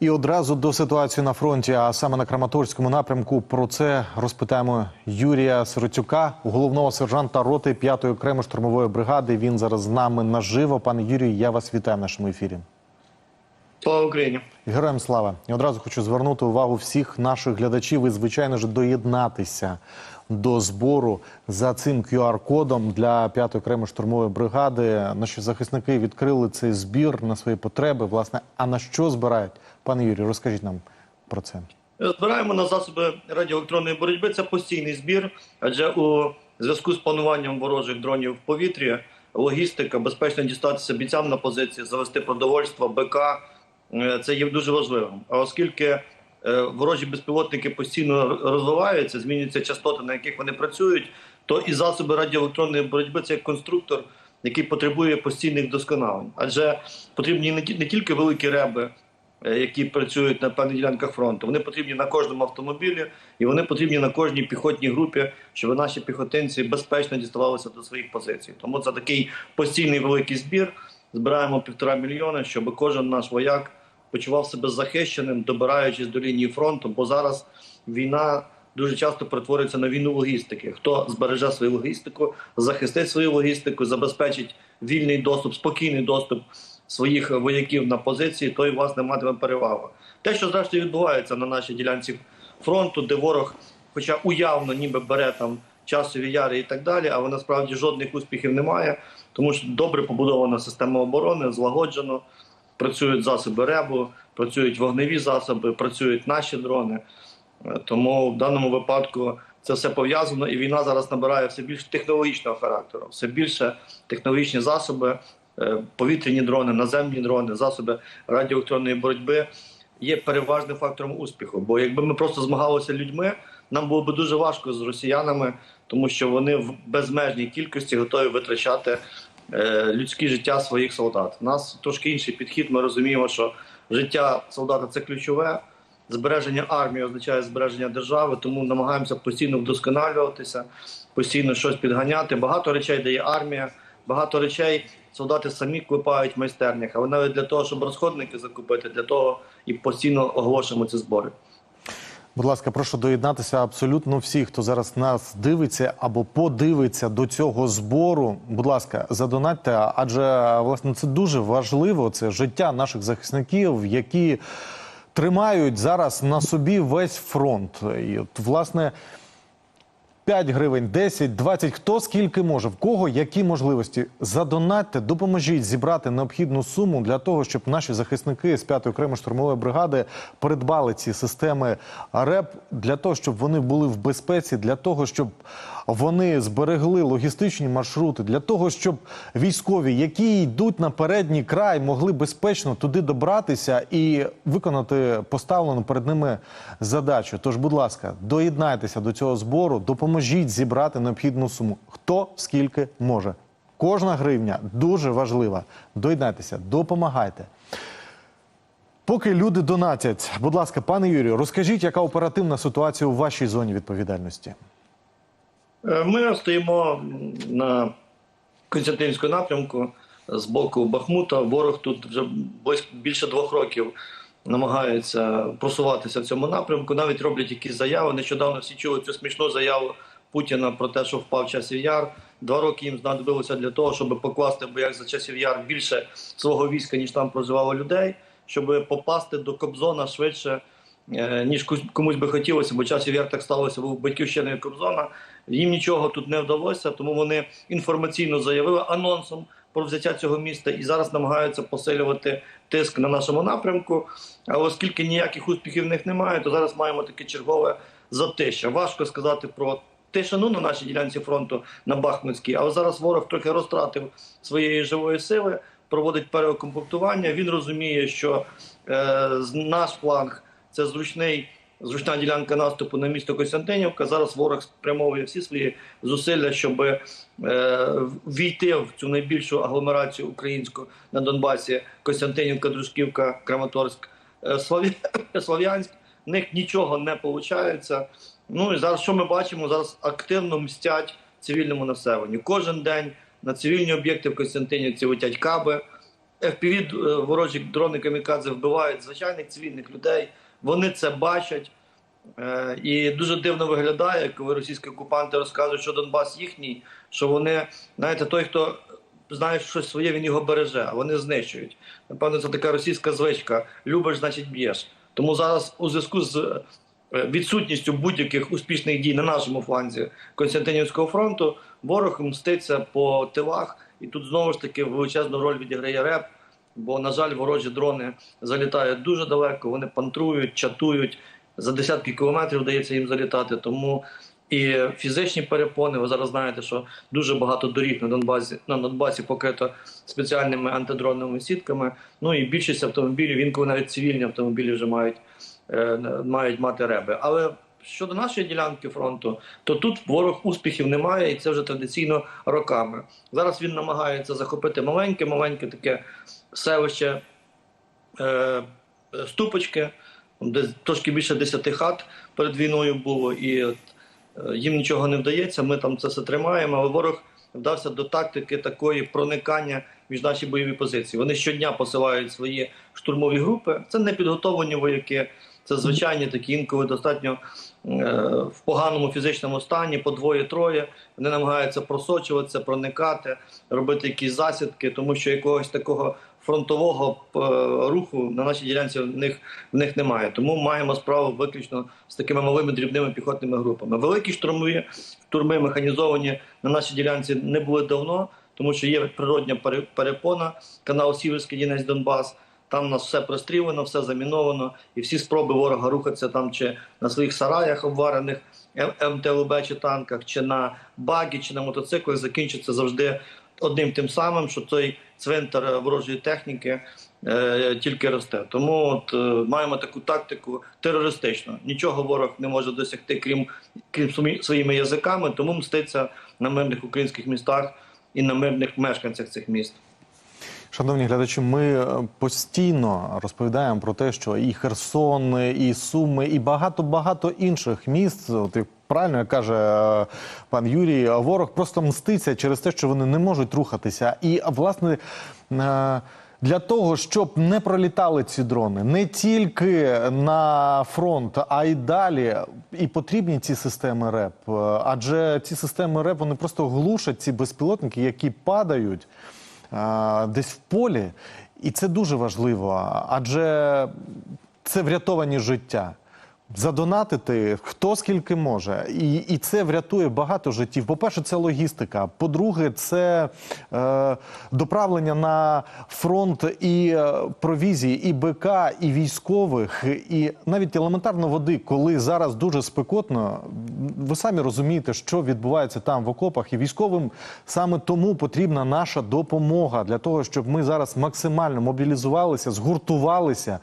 І одразу до ситуації на фронті, а саме на Краматорському напрямку, про це розпитаємо Юрія Сиротюка, головного сержанта роти 5-ї окремої штурмової бригади. Він зараз з нами наживо. Пане Юрію, я вас вітаю в нашому ефірі. Слава Україні! Героям слава! І одразу хочу звернути увагу всіх наших глядачів і, звичайно ж, доєднатися до збору за цим QR-кодом для 5-ї окремої штурмової бригади. Наші захисники відкрили цей збір на свої потреби. Власне, а на що збирають? Пане Юрію, розкажіть нам про це. Збираємо на засоби радіоелектронної боротьби. Це постійний збір, адже у зв'язку з пануванням ворожих дронів в повітрі, логістика, безпечно дістатися бійцям на позиції, завести продовольство, БК це є дуже важливим. А оскільки е, ворожі безпілотники постійно розвиваються, змінюються частоти, на яких вони працюють, то і засоби радіоелектронної боротьби це як конструктор, який потребує постійних досконалень. Адже потрібні не тільки великі реби, е, які працюють на певних ділянках фронту. Вони потрібні на кожному автомобілі, і вони потрібні на кожній піхотній групі, щоб наші піхотинці безпечно діставалися до своїх позицій. Тому це такий постійний великий збір. Збираємо півтора мільйони, щоб кожен наш вояк почував себе захищеним, добираючись до лінії фронту. Бо зараз війна дуже часто перетворюється на війну логістики. Хто збереже свою логістику, захистить свою логістику, забезпечить вільний доступ, спокійний доступ своїх вояків на позиції, той власне матиме перевагу. Те, що зрештою відбувається на нашій ділянці фронту, де ворог, хоча уявно ніби бере там часові яри і так далі, але насправді жодних успіхів немає, тому що добре побудована система оборони, злагоджено. Працюють засоби РЕБу, працюють вогневі засоби, працюють наші дрони. Е, Тому в даному випадку це все пов'язано, і війна зараз набирає все більш технологічного характеру, все більше технологічні засоби, е, повітряні дрони, наземні дрони, засоби радіоелектронної боротьби є переважним фактором успіху. Бо якби ми просто змагалися людьми, нам було б дуже важко з росіянами, тому що вони в безмежній кількості готові витрачати е, людське життя своїх солдат. У нас трошки інший підхід. Ми розуміємо, що життя солдата це ключове. Збереження армії означає збереження держави, тому намагаємося постійно вдосконалюватися, постійно щось підганяти. Багато речей дає армія, багато речей солдати самі клепають в майстернях. Але навіть для того, щоб розходники закупити, для того і постійно оголошуємо ці збори. Будь ласка, прошу доєднатися абсолютно всі, хто зараз нас дивиться або подивиться до цього збору. Будь ласка, задонатьте, адже власне це дуже важливо. Це життя наших захисників, які тримають зараз на собі весь фронт. І от, власне. 5 гривень, 10, 20, хто скільки може, в кого які можливості. Задонатьте, допоможіть зібрати необхідну суму для того, щоб наші захисники з 5-ї окремої штурмової бригади придбали ці системи РЕП для того, щоб вони були в безпеці, для того, щоб вони зберегли логістичні маршрути, для того, щоб військові, які йдуть на передній край, могли безпечно туди добратися і виконати поставлену перед ними задачу. Тож, будь ласка, доєднайтеся до цього збору, допоможіть зібрати необхідну суму. Хто скільки може. Кожна гривня дуже важлива. Доєднайтеся, допомагайте. Поки люди донатять, будь ласка, пане Юрію, розкажіть, яка оперативна ситуація у вашій зоні відповідальності? Е, Ми стоїмо на Константинському напрямку з боку Бахмута. Ворог тут вже більше двох років намагається просуватися в цьому напрямку. Навіть роблять якісь заяви. Нещодавно всі чули цю смішну заяву Путіна про те, що впав часів яр. Два роки їм знадобилося для того, щоб покласти в боях за часів яр більше свого війська, ніж там проживало людей, щоб попасти до Кобзона швидше. е, Ніж комусь би хотілося, бо часів яр так сталося, був батьківщиною Кобзона. Їм нічого тут не вдалося, тому вони інформаційно заявили анонсом про взяття цього міста і зараз намагаються посилювати тиск на нашому напрямку. Але оскільки ніяких успіхів в них немає, то зараз маємо таке чергове затища. Важко сказати про тишину на нашій ділянці фронту на Бахмутській, але зараз ворог трохи розтратив своєї живої сили, проводить переокомплектування. Він розуміє, що е, наш фланг це зручний. Зручна ділянка наступу на місто Костянтинівка. Зараз ворог спрямовує всі свої зусилля, щоб е, війти в цю найбільшу агломерацію українську на Донбасі: Костянтинівка, Дружківка, Краматорськ, е, Слов'янськ. В них нічого не виходить. Ну і зараз що ми бачимо? Зараз активно мстять цивільному населенню. Кожен день на цивільні об'єкти в Костянтинівці летять каби. FPV е, ворожі дрони камікадзе вбивають звичайних цивільних людей. Вони це бачать. Е, І дуже дивно виглядає, коли російські окупанти розказують, що Донбас їхній, що вони, знаєте, той, хто знає щось своє, він його береже, а вони знищують. Напевно, це така російська звичка. Любиш, значить б'єш. Тому зараз у зв'язку з е, відсутністю будь-яких успішних дій на нашому фланзі Константинівського фронту, ворог мститься по тилах, і тут знову ж таки величезну роль відіграє РЕП. Бо, на жаль, ворожі дрони залітають дуже далеко, вони пантрують, чатують. За десятки кілометрів вдається їм залітати. Тому і фізичні перепони. Ви зараз знаєте, що дуже багато доріг на Донбасі на Донбасі покрито спеціальними антидронними сітками. Ну і більшість автомобілів, інколи навіть цивільні автомобілі вже мають, е, мають мати реби. Але щодо нашої ділянки фронту, то тут ворог успіхів немає, і це вже традиційно роками. Зараз він намагається захопити маленьке, маленьке таке селище е, Ступочки, де трошки більше 10 хат перед війною було, і е, їм нічого не вдається. Ми там це все тримаємо. Але ворог вдався до тактики такої проникання між наші бойові позиції. Вони щодня посилають свої штурмові групи. Це не підготовлені вояки. Це звичайні такі інколи достатньо е, в поганому фізичному стані, по двоє-троє. Вони намагаються просочуватися, проникати, робити якісь засідки, тому що якогось такого фронтового е, руху на нашій ділянці в них в них немає. Тому маємо справу виключно з такими малими дрібними піхотними групами. Великі штурмові штурми механізовані на нашій ділянці не були давно, тому що є природня перепона, канал Сіверський Дінець Донбас. Там у нас все прострілено, все заміновано, і всі спроби ворога рухатися там чи на своїх сараях обварених МТЛБ чи танках, чи на багі, чи на мотоциклах закінчаться завжди одним тим самим, що той цвинтар е, ворожої техніки е, тільки росте. Тому от е, маємо таку тактику терористичну. Нічого ворог не може досягти, крім крім своїми язиками, тому мститься на мирних українських містах і на мирних мешканцях цих міст. Шановні глядачі, ми е, постійно розповідаємо про те, що і Херсон, і Суми, і багато багато інших міст. От як правильно каже е, пан Юрій, ворог просто мститься через те, що вони не можуть рухатися. І власне. е, Для того щоб не пролітали ці дрони не тільки на фронт, а й далі, і потрібні ці системи РЕП. Е, Адже ці системи РЕП вони просто глушать ці безпілотники, які падають десь в полі, і це дуже важливо, адже це врятовані життя. Задонатити хто скільки може, і, і це врятує багато життів. По-перше, це логістика. По-друге, це е, доправлення на фронт і е, провізії, і БК, і військових, і навіть елементарно води, коли зараз дуже спекотно. Ви самі розумієте, що відбувається там в окопах, і військовим саме тому потрібна наша допомога для того, щоб ми зараз максимально мобілізувалися, згуртувалися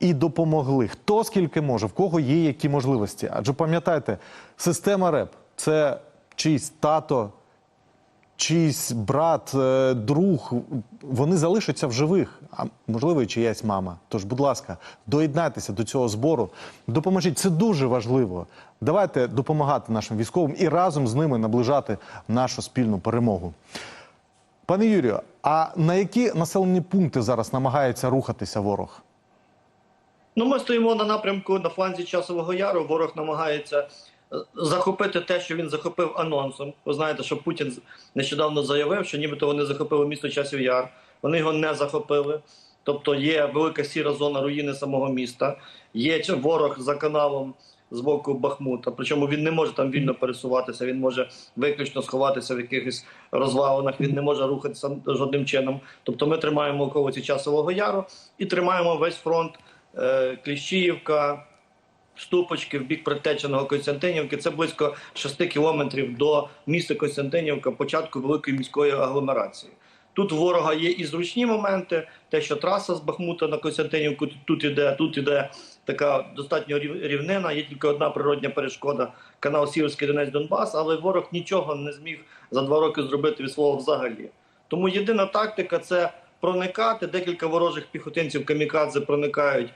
і допомогли. Хто скільки може, в кого є які можливості. Адже пам'ятайте, система РЕП це чийсь тато, чийсь брат, е, друг. Вони залишаться в живих, а можливо, і чиясь мама. Тож, будь ласка, доєднайтеся до цього збору, допоможіть. Це дуже важливо. Давайте допомагати нашим військовим і разом з ними наближати нашу спільну перемогу. Пане Юрію, а на які населені пункти зараз намагається рухатися ворог? Ну, ми стоїмо на напрямку на фланзі часового яру. Ворог намагається е, захопити те, що він захопив анонсом. Ви знаєте, що Путін нещодавно заявив, що нібито вони захопили місто часів яр. Вони його не захопили. Тобто є велика сіра зона руїни самого міста. Є ворог за каналом з боку Бахмута. Причому він не може там вільно пересуватися. Він може виключно сховатися в якихось розвалинах. Він не може рухатися жодним чином. Тобто, ми тримаємо околиці часового яру і тримаємо весь фронт. Е, Кліщіївка, Ступочки в бік Притеченого Костянтинівки. Це близько 6 кілометрів до міста Костянтинівка, початку великої міської агломерації. Тут ворога є і зручні моменти, те, що траса з Бахмута на Костянтинівку тут іде, тут іде така достатньо рівнина. Є тільки одна природня перешкода канал Сіверський Донець Донбас, але ворог нічого не зміг за два роки зробити від свого взагалі. Тому єдина тактика це проникати. Декілька ворожих піхотинців камікадзе проникають,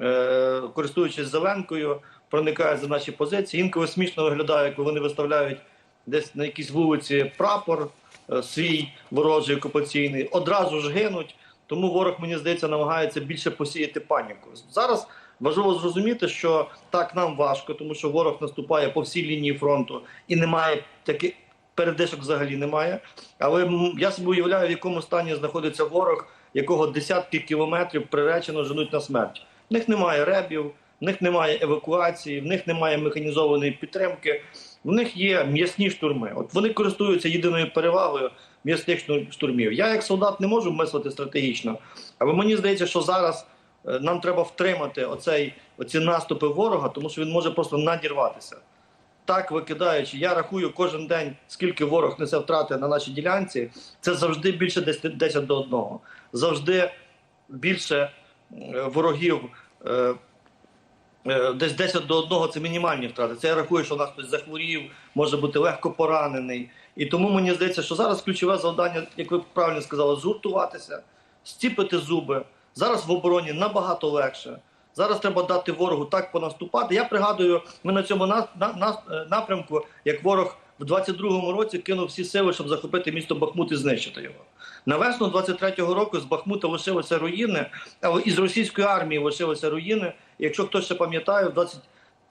е, користуючись зеленкою, проникають за наші позиції. Інколи смішно виглядає, коли вони виставляють десь на якійсь вулиці прапор е, свій ворожий окупаційний, одразу ж гинуть. Тому ворог, мені здається, намагається більше посіяти паніку. Зараз важливо зрозуміти, що так нам важко, тому що ворог наступає по всій лінії фронту і немає таких передишок взагалі немає. Але я собі уявляю, в якому стані знаходиться ворог, якого десятки кілометрів приречено женуть на смерть. В них немає ребів, в них немає евакуації, в них немає механізованої підтримки. В них є м'ясні штурми. От вони користуються єдиною перевагою м'ясних штур- штурмів. Я, як солдат, не можу мислити стратегічно, але мені здається, що зараз е, нам треба втримати оцей, оці наступи ворога, тому що він може просто надірватися. Так викидаючи, я рахую кожен день, скільки ворог несе втрати на нашій ділянці. Це завжди більше 10, 10 до 1. Завжди більше е, ворогів. е, е, Десь 10 до 1 це мінімальні втрати. Це я рахую, що у нас хтось захворів, може бути легко поранений. І тому мені здається, що зараз ключове завдання, як ви правильно сказали, згуртуватися, стіпити зуби. Зараз в обороні набагато легше. Зараз треба дати ворогу так понаступати. Я пригадую, ми на цьому на, на, на- напрямку, як ворог в 22-му році кинув всі сили, щоб захопити місто Бахмут і знищити його. На весну 23-го року з Бахмута лишилися руїни, але із російської армії лишилися руїни. Якщо хтось ще пам'ятає, в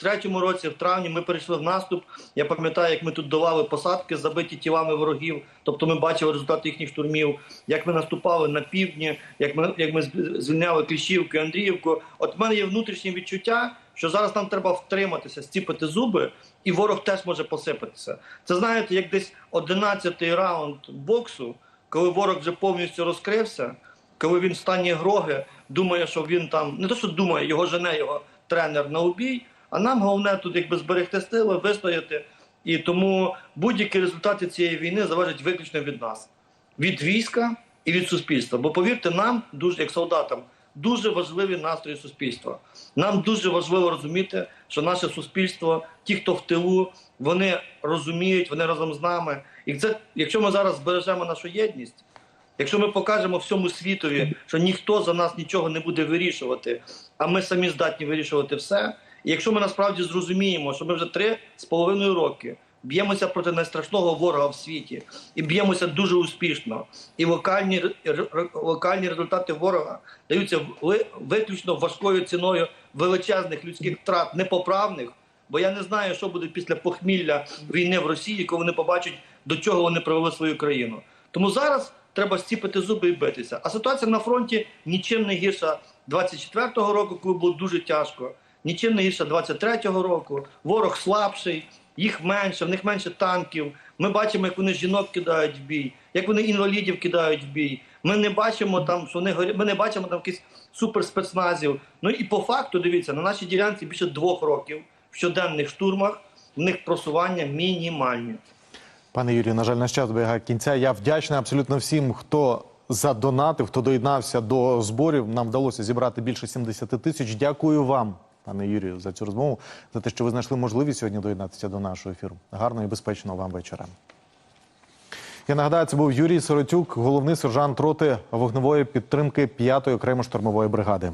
23-му році, в травні, ми перейшли в наступ. Я пам'ятаю, як ми тут долали посадки, забиті тілами ворогів. Тобто ми бачили результати їхніх штурмів, як ми наступали на півдні, як ми, як ми звільняли Кліщівку, Андріївку. От в мене є внутрішнє відчуття, що зараз нам треба втриматися, стіпити зуби, і ворог теж може посипатися. Це знаєте, як десь 11-й раунд боксу, коли ворог вже повністю розкрився, коли він в стані гроги, думає, що він там не то, що думає, його жене його тренер на убій. А нам головне тут якби зберегти сили, вистояти. І тому будь-які результати цієї війни залежать виключно від нас, від війська і від суспільства. Бо повірте, нам дуже як солдатам дуже важливі настрої суспільства. Нам дуже важливо розуміти, що наше суспільство, ті, хто в тилу, вони розуміють, вони разом з нами. І це, якщо ми зараз збережемо нашу єдність, якщо ми покажемо всьому світові, що ніхто за нас нічого не буде вирішувати, а ми самі здатні вирішувати все. І якщо ми насправді зрозуміємо, що ми вже три з половиною роки б'ємося проти найстрашного ворога в світі і б'ємося дуже успішно, і локальні, локальні результати ворога даються ви- виключно важкою ціною величезних людських втрат, непоправних. Бо я не знаю, що буде після похмілля війни в Росії, коли вони побачать, до чого вони привели свою країну. Тому зараз треба стіпити зуби і битися. А ситуація на фронті нічим не гірша 24-го року, коли було дуже тяжко, нічим не гірша 23-го року. Ворог слабший, їх менше, в них менше танків. Ми бачимо, як вони жінок кидають в бій, як вони інвалідів кидають в бій. Ми не бачимо там, що вони горі... ми не бачимо там якихось суперспецназів. Ну і по факту, дивіться, на нашій ділянці більше двох років в щоденних штурмах в них просування мінімальні. Пане Юрію, на жаль, наш час добігає кінця. Я вдячний абсолютно всім, хто задонатив, хто доєднався до зборів. Нам вдалося зібрати більше 70 тисяч. Дякую вам, пане Юрію, за цю розмову, за те, що ви знайшли можливість сьогодні доєднатися до нашого ефіру. Гарного і безпечного вам вечора. Я нагадаю, це був Юрій Соротюк, головний сержант роти вогневої підтримки 5-ї окремо штурмової бригади.